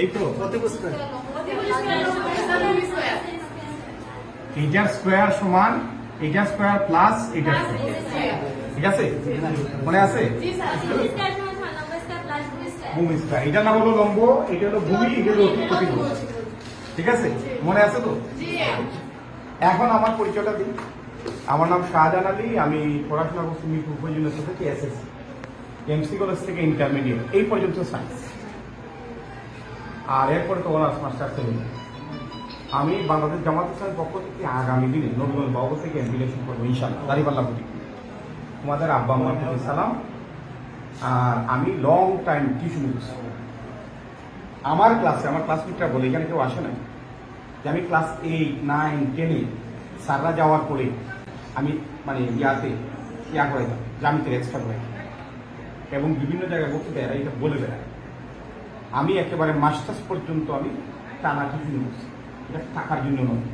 এই তো। এইটার স্কোয়ার সমান এইটার স্কোয়ার প্লাস এইটার ঠিক আছে? মনে আছে? ভূমি স্কোয়ার এটার নাম হলো লম্ব এটা হলো ভূমি এটা হলো ঠিক আছে? মনে আছে তো? এখন আমার পরিচয়টা দিই। আমার নাম শাহজাহান আলী আমি পড়াশোনা করছি মিরপুর ইউনিভার্সিটি থেকে এসএসসি। এমসি কলেজ থেকে ইন্টারমিডিয়েট এই পর্যন্ত সায়েন্স আর এরপরে তো অনার্স মাস্টার হল আমি বাংলাদেশ জামাত ইসলামের পক্ষ থেকে আগামী দিনে নবীন বাবু থেকে ইলেকশন করব ইনশাল্লাহ দাঁড়িপাল্লা বুটি তোমাদের আব্বা প্রতি সালাম। আর আমি লং টাইম টিউশন করছি আমার ক্লাসে আমার ক্লাসমেটরা বলে, এখানে কেউ আসে না যে আমি ক্লাস এইট নাইন টেনে সাররা যাওয়ার পরে আমি মানে ইয়াতে ইয়া করাইতাম জামিতে এক্সট্রা করাইতাম এবং বিভিন্ন জায়গায় বক্তৃতা এরা এটা বলে বেড়ায়। আমি একেবারে মাস্টার্স পর্যন্ত আমি টানা টিফিন করছি। এটা টাকার জন্য নয়।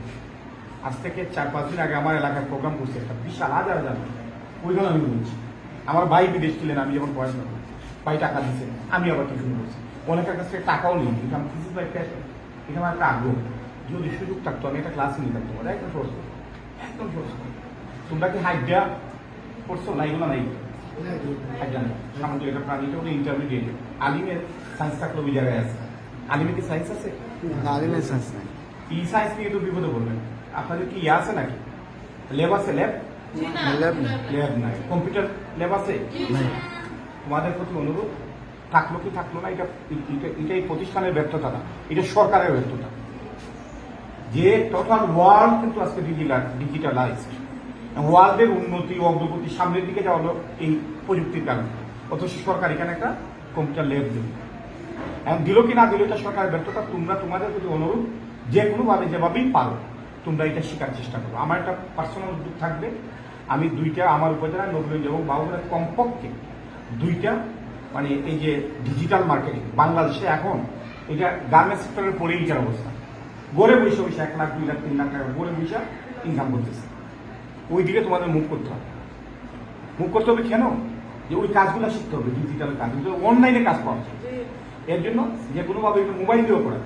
আজ থেকে চার পাঁচ দিন আগে আমার এলাকায় প্রোগ্রাম করছি একটা বিশাল হাজার হাজার। ওইখানে আমি বলছি আমার ভাই বিদেশ ছিলেন আমি যখন পড়াশোনা করি ভাই টাকা দিচ্ছে আমি আবার টিফিন করছি। অনেকের কাছ থেকে টাকাও নেই কিন্তু আমি কিছু ভাই প্যাশন এটা আমার একটা আগ্রহ। যদি সুযোগ থাকতো আমি একটা ক্লাস নিতাম তোমার একদম সহজ। একদম সহজ। তোমরা কি হাইডা পড়ছো না এগুলো নাই। হাইডা নেই। প্রাণী এটা হলো ইন্টারমিডিয়েট আলিমের সায়েন্স থাকলে ওই জায়গায় আছে। আলিমের কি সায়েন্স আছে আলিমের সায়েন্স নাই। ই সায়েন্স নিয়ে তো বিপদে পড়বেন। আপনাদের কি ইয়ে আছে নাকি? ল্যাব আছে ল্যাব ল্যাব নাই। ল্যাব নাই। কম্পিউটার ল্যাব আছে? তোমাদের প্রতি অনুরোধ থাকল কি থাকল না এটা এটা- এই প্রতিষ্ঠানের ব্যর্থতা না। এটা সরকারের ব্যর্থতা। যে টোটাল ওয়ার্ল্ড কিন্তু আজকে ডিজিটাল ডিজিটালাইজড ওয়ার্ল্ডের উন্নতি অগ্রগতি সামনের দিকে যাওয়া হলো এই প্রযুক্তির কারণে। অথচ সরকার এখানে একটা কম্পিউটার ল্যাব দিল। এখন দিল কি না দিল এটা সরকারের ব্যর্থতা, তোমরা তোমাদের প্রতি অনুরোধ, যে কোনোভাবে যেভাবেই পারো, তোমরা এটা শেখার চেষ্টা করো। আমার একটা পার্সোনাল উদ্যোগ থাকবে, আমি দুইটা আমার উপজেলা নবীগঞ্জ এবং বাবুরা কমপক্ষে দুইটা মানে এই যে ডিজিটাল মার্কেটিং বাংলাদেশে এখন এটা গার্মেন্টস সেক্টরের পরেই এটার অবস্থা। গড়ে বসে বসে এক লাখ, দুই লাখ, তিন লাখ টাকা গড়ে বসে ইনকাম করতেছে। ওই দিকে তোমাদের মুখ করতে হবে। মুখ করতে হবে কেন? যে ওই কাজগুলো শিখতে হবে ডিজিটাল কাজ অনলাইনে কাজ পাওয়া যায়। এর জন্য যে কোনোভাবে একটু মোবাইল দিয়েও যায়।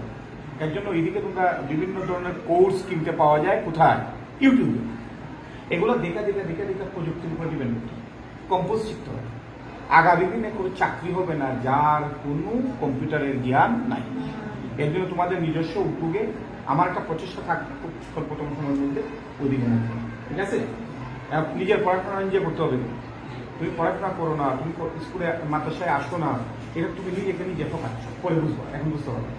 এর জন্য এইদিকে তোমরা বিভিন্ন ধরনের কোর্স কিনতে পাওয়া যায় কোথায়? ইউটিউবে এগুলো দেখে দেখে দেখে দেখে প্রযুক্তির উপর ডিপেন্ড করতে কম্পোজ শিখতে হবে আগামী দিনে কোনো চাকরি হবে না যার কোনো কম্পিউটারের জ্ঞান নাই। এর জন্য তোমাদের নিজস্ব উদ্যোগে আমার একটা প্রচেষ্টা থাকবে খুব স্বল্পতম সময়ের মধ্যে ওইদিকে মুখ করা। ঠিক আছে? নিজের পড়াশোনা নিজে করতে হবে। তুমি পড়াশোনা করো না, তুমি স্কুলে, মাদ্রাসায় আসো না। এটা তুমি নিজেকে নিজে ফোকাস পরে বুঝব এখন বুঝতে পারবে।